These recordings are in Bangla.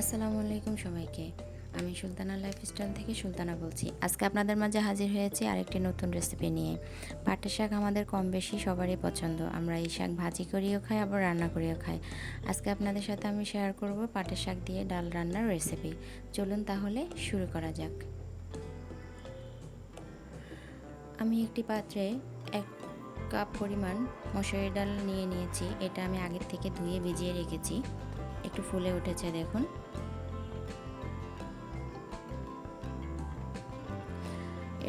আসসালামু আলাইকুম সবাইকে। আমি সুলতানা লাইফস্টাইল থেকে সুলতানা বলছি। আজকে আপনাদের মাঝে হাজির হয়েছি আরেকটি নতুন রেসিপি নিয়ে। পাটের শাক আমাদের কম বেশি সবারই পছন্দ। আমরা এই শাক ভাজি করিও খাই, আবার রান্না করিও খাই। আজকে আপনাদের সাথে আমি শেয়ার করব পাটের শাক দিয়ে ডাল রান্নার রেসিপি চলুন তাহলে শুরু করা যাক। আমি একটি পাত্রে এক কাপ পরিমাণ মশারি ডাল নিয়ে নিয়েছি। এটা আমি আগের থেকে ধুয়ে ভিজিয়ে রেখেছি। একটু ফুলে উঠেছে, দেখুন।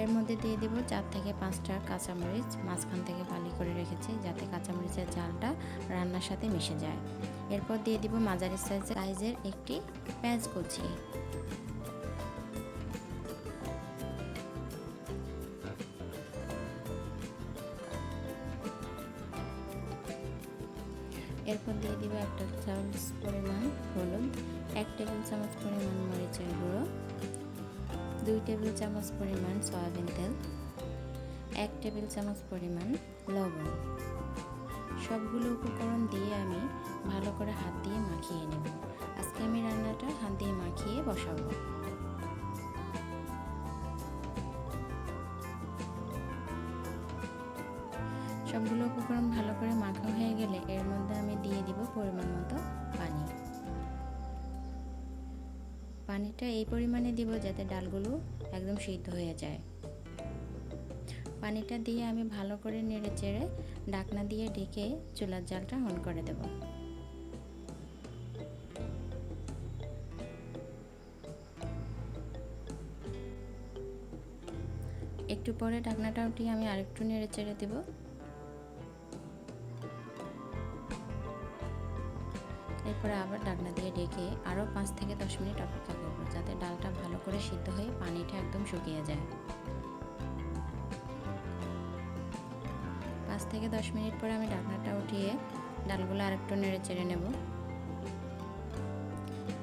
এর মধ্যে দিয়ে দেব চার থেকে পাঁচটা কাঁচামরিচ, মাঝখান থেকে বালি করে রেখেছি যাতে কাঁচামরিচের ঝালটা রান্নার সাথে মিশে যায়। এরপর দিয়ে দিব মাঝারি সাইজের সাইজের একটি পেঁয়াজ কুচি। এরপর দিয়ে দিব একটা চামচ পরিমাণ হলুদ, এক টেবিল চামচ পরিমাণ মরিচের গুঁড়ো, দুই টেবিল চামচ পরিমাণ সয়াবিন তেল, এক টেবিল চামচ পরিমাণ লবণ। সবগুলো উপকরণ দিয়ে আমি ভালো করে হাত দিয়ে মাখিয়ে নেব। আজকে আমি রান্নাটা হাত দিয়ে মাখিয়ে বসাবো। সবগুলো উপকরণ ভালো করে মাখা হয়ে গেলে এর মধ্যে আমি দিয়ে দিব পরিমাণ মতো পানি। পানিটা এই পরিমাণে দিব যাতে ডালগুলো একদম সিদ্ধ হয়ে যায়। পানিটা দিয়ে আমি ভালো করে নেড়ে চেড়ে ডাকনা দিয়ে ঢেকে চুলার জালটা অন করে দেব। একটু পরে ডাকনাটা উঠিয়ে আমি আরেকটু নেড়ে চেড়ে দেবো। এরপরে আবার ডাকনা দিয়ে ডেকে আরও পাঁচ থেকে দশ মিনিট অপেক্ষা করব, যাতে ডালটা ভালো করে সিদ্ধ হয়ে পানিটা একদম শুকিয়ে যায়। পাঁচ থেকে দশ মিনিট পরে আমি ডাকনাটা উঠিয়ে ডালগুলো আরেকটু নেড়ে চেড়ে নেব।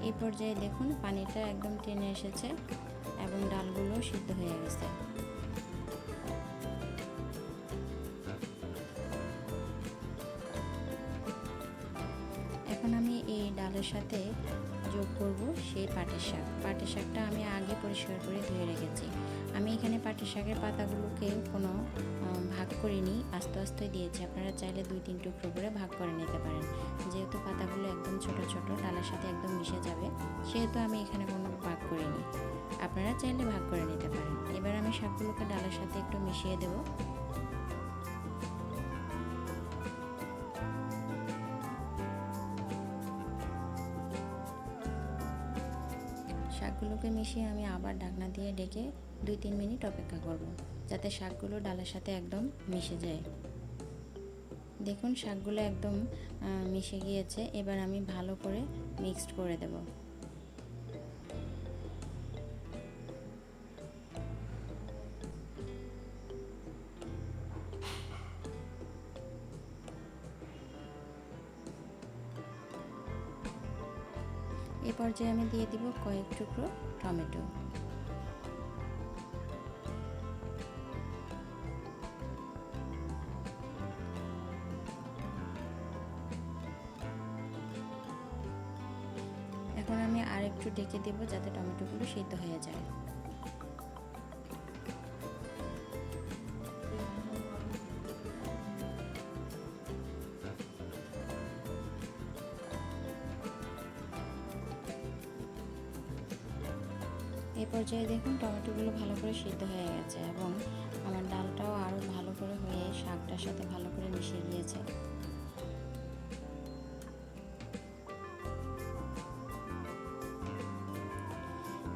এই পর্যায়ে দেখুন পানিটা একদম টেনে এসেছে এবং ডালগুলো সিদ্ধ হয়ে গেছে। ডালের সাথে যোগ করব সেই পাটের শাক পাটের শাকটা আমি আগে পরিষ্কার করে ধুয়ে রেখেছি। আমি এখানে পাটের শাকের পাতাগুলোকে কোনো ভাগ করিনি, আস্তে আস্তে দিয়েছি। আপনারা চাইলে দুই, তিন টুকরো করে ভাগ করে নিতে পারেন। যেহেতু পাতাগুলো একদম ছোট ছোট, ডালের সাথে একদম মিশে যাবে, সেহেতু আমি এখানে কোনো ভাগ করিনি। আপনারা চাইলে ভাগ করে নিতে পারেন। এবার আমি শাকগুলোকে ডালের সাথে একটু মিশিয়ে দেবো। শাকগুলোকে মিশিয়ে আমি আবার ঢাকনা দিয়ে ডেকে দুই তিন মিনিট অপেক্ষা করব, যাতে শাকগুলো ডালের সাথে একদম মিশে যায়। দেখুন, শাকগুলো একদম মিশে গিয়েছে। এবার আমি ভালো করে মিক্সড করে দেব। এ পর্যায়ে আমি দিয়ে দিব কয়েক টুকরো টমেটো। এখন আমি আর একটু ডেকে দেব যাতে টমেটোগুলো সিদ্ধ হয়ে যায়। এই পর্যায়ে দেখুন টমেটোগুলো ভালো করে সিদ্ধ হয়ে গেছে এবং আমার ডালটাও আরও ভালো করে হয়ে শাকটার সাথে ভালো করে মিশে গিয়েছে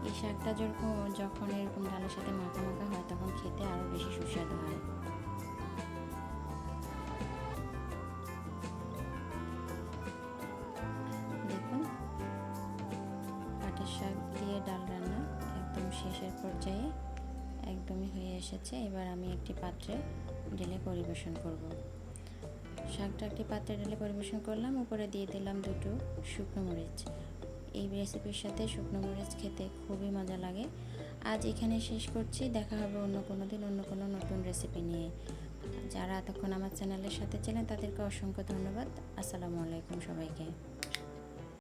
এই শাকটা যখন যখন এরকম ডালের সাথে মাখা মাখা হয় তখন খেতে আরও বেশি সুস্বাদু হয়। শাক দিয়ে ডাল রান্না একদম শেষের পর্যায়ে একদমই হয়ে এসেছে। এবার আমি একটি পাত্রে ঢেলে পরিবেশন করব। শাকটা একটি পাত্রে ঢেলে পরিবেশন করলাম। উপরে দিয়ে দিলাম দুটো শুকনো মরিচ। এই রেসিপির সাথে শুকনো মরিচ খেতে খুবই মজা লাগে। আজ এখানে শেষ করছি। দেখা হবে অন্য কোনো দিন, অন্য কোনো নতুন রেসিপি নিয়ে। যারা এতক্ষণ আমার চ্যানেলের সাথে ছিলেন, তাদেরকে অসংখ্য ধন্যবাদ। আসসালামু আলাইকুম সবাইকে।